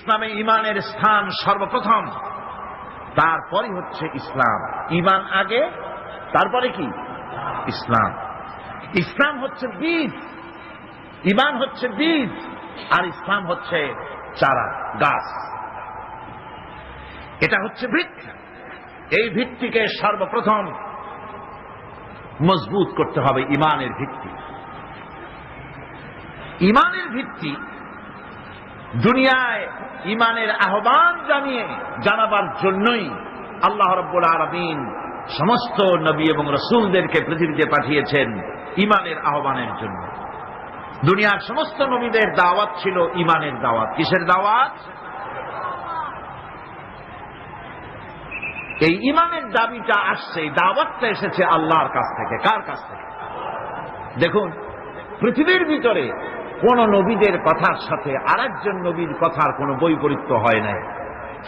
ইসলামে ইমানের স্থান সর্বপ্রথম। তারপরে হচ্ছে ইসলাম। ইমান আগে, তারপরে কি? ইসলাম। ইসলাম হচ্ছে বীজ। ইমান হচ্ছে বীজ, আর ইসলাম হচ্ছে চারা, গাছ। এটা হচ্ছে ভিত্তি এই ভিত্তিকে সর্বপ্রথম মজবুত করতে হবে ইমানের ভিত্তি। ইমানের ভিত্তি দুনিয়ায় ইমানের আহ্বান জানিয়ে জানাবার জন্যই আল্লাহ রব্বুল আরবিন সমস্ত নবী এবং রসুলদেরকে পৃথিবীতে পাঠিয়েছেন ইমানের আহ্বানের জন্য। দুনিয়ার সমস্ত নবীদের দাওয়াত ছিল ইমানের দাওয়াত। কিসের দাওয়াত? এই ইমানের দাবিটা আসছে, এই দাওয়াতটা এসেছে আল্লাহর কাছ থেকে। কার কাছ থেকে? দেখুন, পৃথিবীর ভিতরে কোন নবীদের কথার সাথে আরেকজন নবীর কথার কোনো বৈপরীত্য হয় নাই।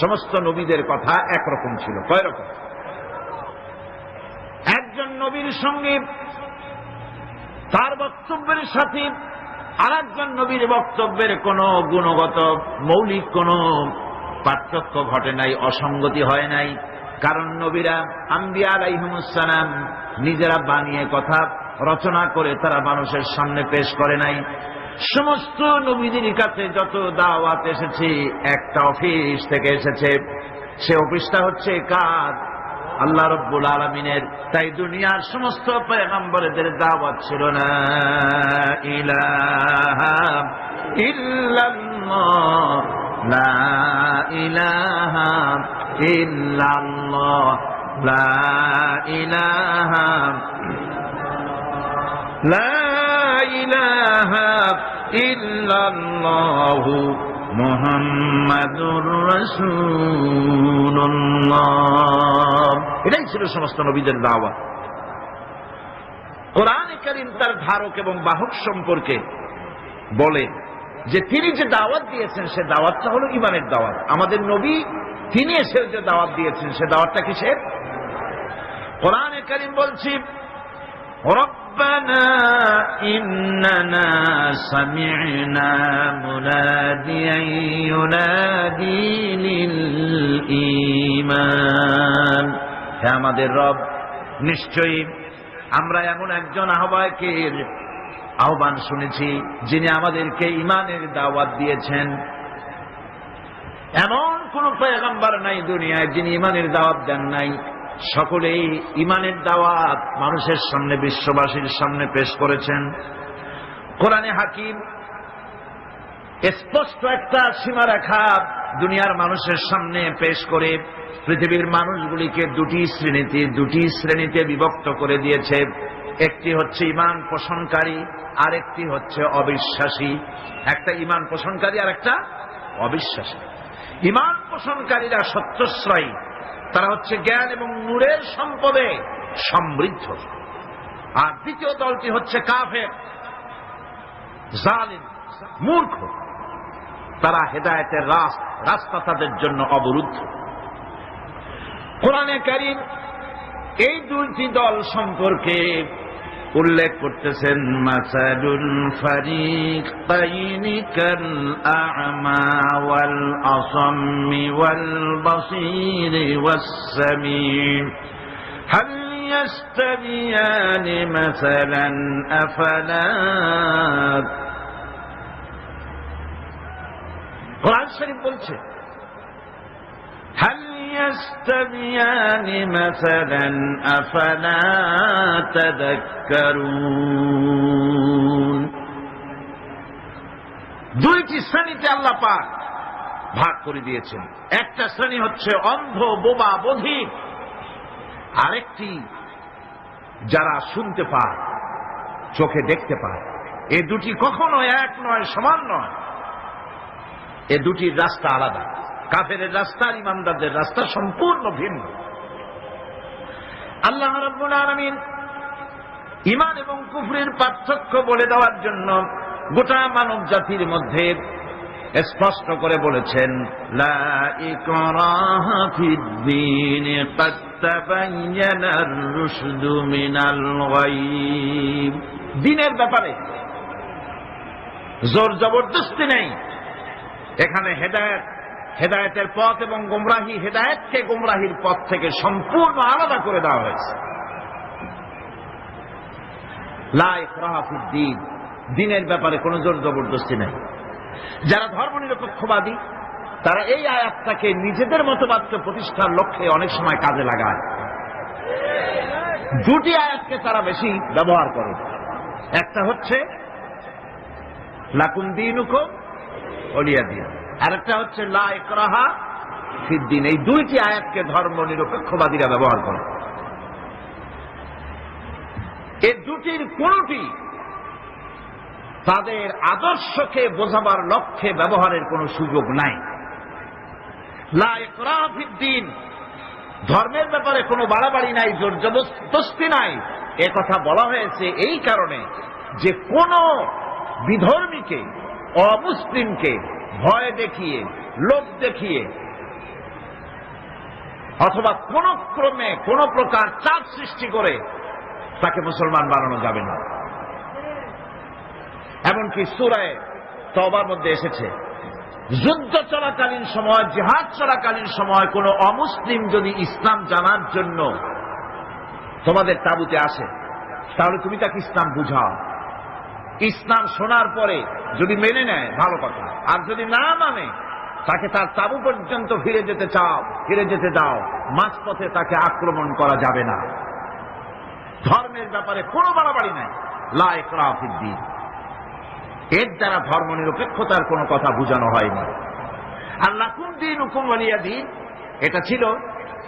সমস্ত নবীদের কথা একরকম ছিল। কয় রকম একজন নবীর সঙ্গে, তার বক্তব্যের সাথে আরেকজন নবীর বক্তব্যের কোনো গুণগত মৌলিক কোনো পার্থক্য ঘটে নাই, অসঙ্গতি হয় নাই। কারণ নবীরা আম্বিয়া আলাইহমুসালাম নিজেরা বানিয়ে কথা রচনা করে তারা মানুষের সামনে পেশ করে নাই। সমস্ত নবীদের কাছে যত দাওয়াত এসেছে, একটা অফিস থেকে এসেছে। সে অফিসটা হচ্ছে কার? আল্লাহ রব্বুল আলমিনের। তাই দুনিয়ার সমস্ত পেগম্বরদের দাওয়াত ছিল না ইলাহা ইল্লাল্লাহ, লা ইলাহা ইল্লাল্লাহ, লা লা ইলাহা ইল্লাল্লাহু মুহাম্মাদুর রাসূলুল্লাহ। এটাই ছিল সমস্ত নবীদের দাওয়া। কোরআন করিম তার ধারক এবং বাহক সম্পর্কে বলে যে তিনি যে দাওয়াত দিয়েছেন, সে দাওয়াতটা হলো ইমানের দাওয়াত। আমাদের নবী তিনি এসে যে দাওয়াত দিয়েছেন, সে দাওয়াতটা কিসের? কোরআন করিম বলছি ربنا إننا سمعنا مناديا ينادي للإيمان হে আমাদের রব নিশ্চয়ই আমরা এমন একজন আহ্বায়কের আহ্বান শুনেছি যিনি আমাদেরকে ইমানের দাওয়াত দিয়েছেন এমন কোন পয়গম্বর নাই দুনিয়ায় যিনি ইমানের দাওয়াত দেন নাই সকলেই ইমানের দাওয়াত মানুষের সামনে, বিশ্ববাসীর সামনে পেশ করেছেন। কোরআনে হাকিম স্পষ্ট একটা সীমারেখা দুনিয়ার মানুষের সামনে পেশ করে পৃথিবীর মানুষগুলিকে দুটি শ্রেণীতে দুটি শ্রেণীতে বিভক্ত করে দিয়েছে। একটি হচ্ছে ইমান পোষণকারী আর একটি হচ্ছে অবিশ্বাসী। একটা ইমান পোষণকারী আর একটা অবিশ্বাসী। ইমান পোষণকারীরা সত্যশ্রয়ী। তারা হচ্ছে জ্ঞান এবং নূরের সম্পদে সমৃদ্ধ। আর দ্বিতীয় দলটি হচ্ছে কাফের, জালিম, মূর্খ। তারা হেদায়তের রাস্তা তাদের জন্য অবরুদ্ধ। কোরআনে কারিম এই দুইটি দল সম্পর্কে উল্লেখ করতেছেন মাসাদুল ফারিক কাল আ'মা ওয়াল আসাম্মি ওয়াল বাসীর ওয়াস সামিম هل يستويان مثلا أفلا কোরআন শরীফ বলছে هل يستويان مثلا أفلا تذكرون দুইটি শ্রেণীতে আল্লাহ পাক ভাগ করে দিয়েছেন একটা শ্রেণী হচ্ছে অন্ধ বোবা বধির আরেকটি যারা শুনতে পায় চোখে দেখতে পায় এ দুটি কখনো এক নয় সমান নয় এ দুটির রাস্তা আলাদা কাফের রাস্তা আর ইমানদারদের রাস্তা সম্পূর্ণ ভিন্ন। আল্লাহ রব্বুল আলমিন ইমান এবং কুফরির পার্থক্য বলে দেওয়ার জন্য গোটা মানব জাতির মধ্যে স্পষ্ট করে বলেছেন দিনের ব্যাপারে জোর জবরদস্তি নেই। এখানে হেদায়ত হেদায়েতের পথ এবং গোমরাহি হেদায়েতকে গোমরাহির পথ থেকে সম্পূর্ণ আলাদা করে দেওয়া হয়েছে। লা ইকরাহা দিনের ব্যাপারে কোনো জোর জবরদস্তি নেই। যারা ধর্মনিরপেক্ষবাদী, তারা এই আয়াতটাকে নিজেদের মতবাদকে প্রতিষ্ঠার লক্ষ্যে অনেক সময় কাজে লাগায়। দুটি আয়াতকে তারা বেশি ব্যবহার করে। একটা হচ্ছে লাকুন দিন অলিয়া দিন আর একটা হচ্ছে, লা একরাহা ফিদ্দিন। এই দুইটি আয়াতকে ধর্ম নিরপেক্ষবাদীরা ব্যবহার করে। এই দুটির কোনটি তাদের আদর্শকে বোঝাবার লক্ষ্যে ব্যবহারের কোনো সুযোগ নাই। লা ধর্মের ব্যাপারে কোনো বাড়াবাড়ি নাই জোর জবরদস্তি নাই। এ কথা বলা হয়েছে এই কারণে যে কোন বিধর্মীকে, অমুসলিমকে ভয় দেখিয়ে, লোভ দেখিয়ে, অথবা কোন ক্রমে, কোন প্রকার চাপ সৃষ্টি করে তাকে মুসলমান বানানো যাবে না। এমনকি সুরায় তবার মধ্যে এসেছে, যুদ্ধ চলাকালীন সময়, জেহাদ চলাকালীন সময় কোন অমুসলিম যদি ইসলাম জানার জন্য তোমাদের তাবুতে আসে, তাহলে তুমি তাকে ইসলাম বুঝাও। ইসলাম শোনার পরে যদি মেনে নেয়, ভালো কথা। আর যদি না মানে তাকে তার তাবু পর্যন্ত ফিরে যেতে চাও, ফিরে যেতে দাও। মাঝপথে তাকে আক্রমণ করা যাবে না। ধর্মের ব্যাপারে কোনো বাড়াবাড়ি নাই। লা ইকরাফিদ্দিন এর দ্বারা ধর্ম নিরপেক্ষতার কোনো কথা বোঝানো হয়নি। আর লাকুম দিন হুকুম আলিয়া দিন। এটা ছিল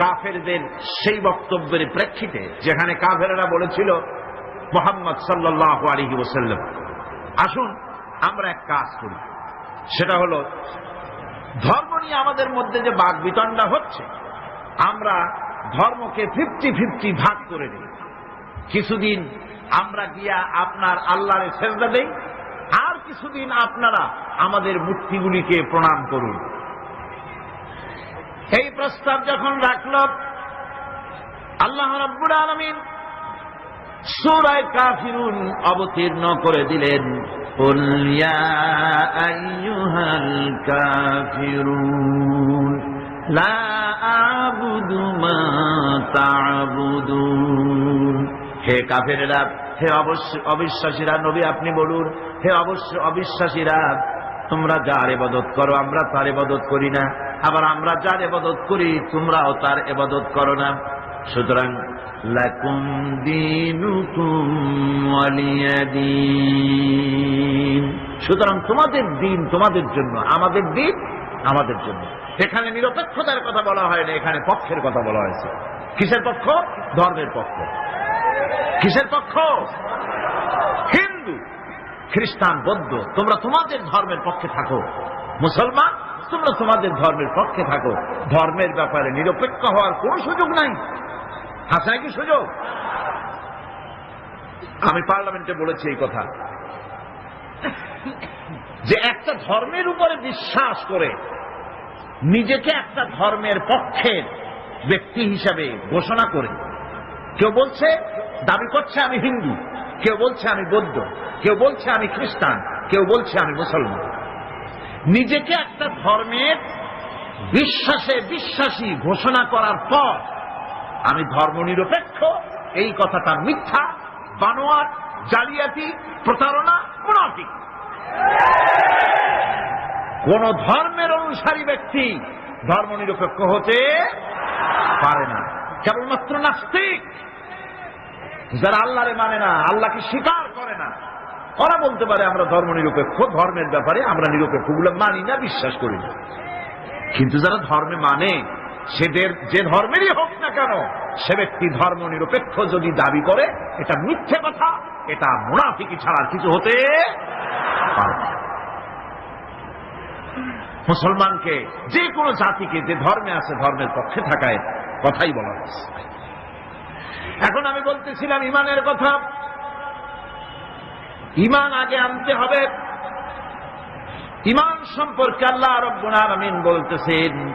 কাফেরদের সেই বক্তব্যের প্রেক্ষিতে, যেখানে কাফেরেরা বলেছিল মোহাম্মদ সাল্লাহ আলহি ওসাল্লাম আসুন, আমরা এক কাজ করি। সেটা হলো, ধর্ম নিয়ে আমাদের মধ্যে যে বাঘ বিতণ্ডা হচ্ছে, আমরা ধর্মকে ফিফটি ফিফটি ভাগ করে দিই কিছুদিন আমরা গিয়া আপনার আল্লাহরে সেজদা দেই, আর কিছুদিন আপনারা আমাদের মূর্তিগুলিকে প্রণাম করুন। এই প্রস্তাব যখন রাখল, আল্লাহ রব্বুল আলমিন সুরায় কাফিরুন অবতীর্ণ করে দিলেন। কাফিরুন, লা আবুদু হে কাফেরেরা, হে অবশ্য, অবিশ্বাসীরা, নবী আপনি বলুন, হে অবশ্য অবিশ্বাসীরা, তোমরা যার এবাদত করো, আমরা তার এবাদত করি না। আবার আমরা যার এবাদত করি, তোমরাও তার এবাদত করো না। সুতরাং লাকুম দিনুকুম ওয়ালিয়াদিন। সুতরাং তোমাদের দিন তোমাদের জন্য, আমাদের দিন আমাদের জন্য। এখানে নিরপেক্ষতার কথা বলা হয় এখানে পক্ষের কথা বলা হয়েছে। কিসের পক্ষ? ধর্মের পক্ষ। কিসের পক্ষ? হিন্দু, খ্রিস্টান, বৌদ্ধ, তোমরা তোমাদের ধর্মের পক্ষে থাকো। মুসলমান, তোমরা তোমাদের ধর্মের পক্ষে থাকো। ধর্মের ব্যাপারে নিরপেক্ষ হওয়ার কোন সুযোগ নাই। হাসায় কি সুযোগ? আমি পার্লামেন্টে বলেছি এই কথা। যে একটা ধর্মের উপরে বিশ্বাস করে নিজেকে একটা ধর্মের পক্ষের ব্যক্তি হিসাবে ঘোষণা করে। কেউ বলছে, দাবি করছে আমি হিন্দু। কেউ বলছে, আমি বৌদ্ধ। কেউ বলছে, আমি খ্রিস্টান। কেউ বলছে, আমি মুসলমান। নিজেকে একটা ধর্মের বিশ্বাসে বিশ্বাসী ঘোষণা করার পর আমি ধর্ম নিরপেক্ষ এই কথাটা মিথ্যা, বানোয়ার, জালিয়াতি, প্রতারণা, মুনাফিক। কোন ধর্মের অনুসারী ব্যক্তি ধর্ম নিরপেক্ষ হতে পারে না। কেবলমাত্র নাস্তিক। যারা আল্লাহরে মানে না, আল্লাহকে স্বীকার করে না। ওরা বলতে পারে, আমরা ধর্ম নিরপেক্ষ ধর্মের ব্যাপারে আমরা নিরপেক্ষ। গুলো মানি না, বিশ্বাস করি না। কিন্তু যারা ধর্মে মানে সেদের যে ধর্মেরই হোক না কেন, সে ব্যক্তি ধর্ম নিরপেক্ষ যদি দাবি করে, এটা মিথ্যে কথা, এটা মুনাফিকি ছাড়া কিছু হতে। মুসলমানকে যে কোনো জাতিকে যে ধর্মে আছে, ধর্মের পক্ষে থাকায় কথাই বলা হয়েছে। এখন আমি বলতেছিলাম, ইমানের কথা। ইমান আগে আনতে হবে। ইমান সম্পর্কে আল্লাহ রব্বুল আলামিন বলতেছেন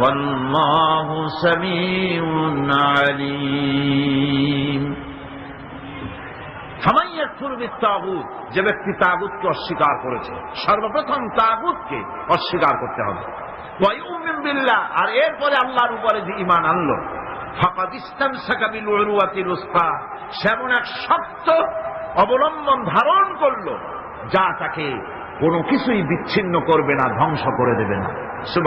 والله سميع عليم তাগুত যে ব্যক্তি তাগুতকে অস্বীকার করেছে সর্বপ্রথম তাগুতকে অস্বীকার করতে হবে ওয়ায়ুমিন বিল্লাহ, আর এরপরে আল্লাহর উপরে যে ইমান আনলো ফাকাদ ইস্তামসাকা বিল উরওয়াতিল উসকা সেমন এক শক্ত অবলম্বন ধারণ করলো যা তাকে কোনো কিছুই বিচ্ছিন্ন করবে না ধ্বংস করে দেবে না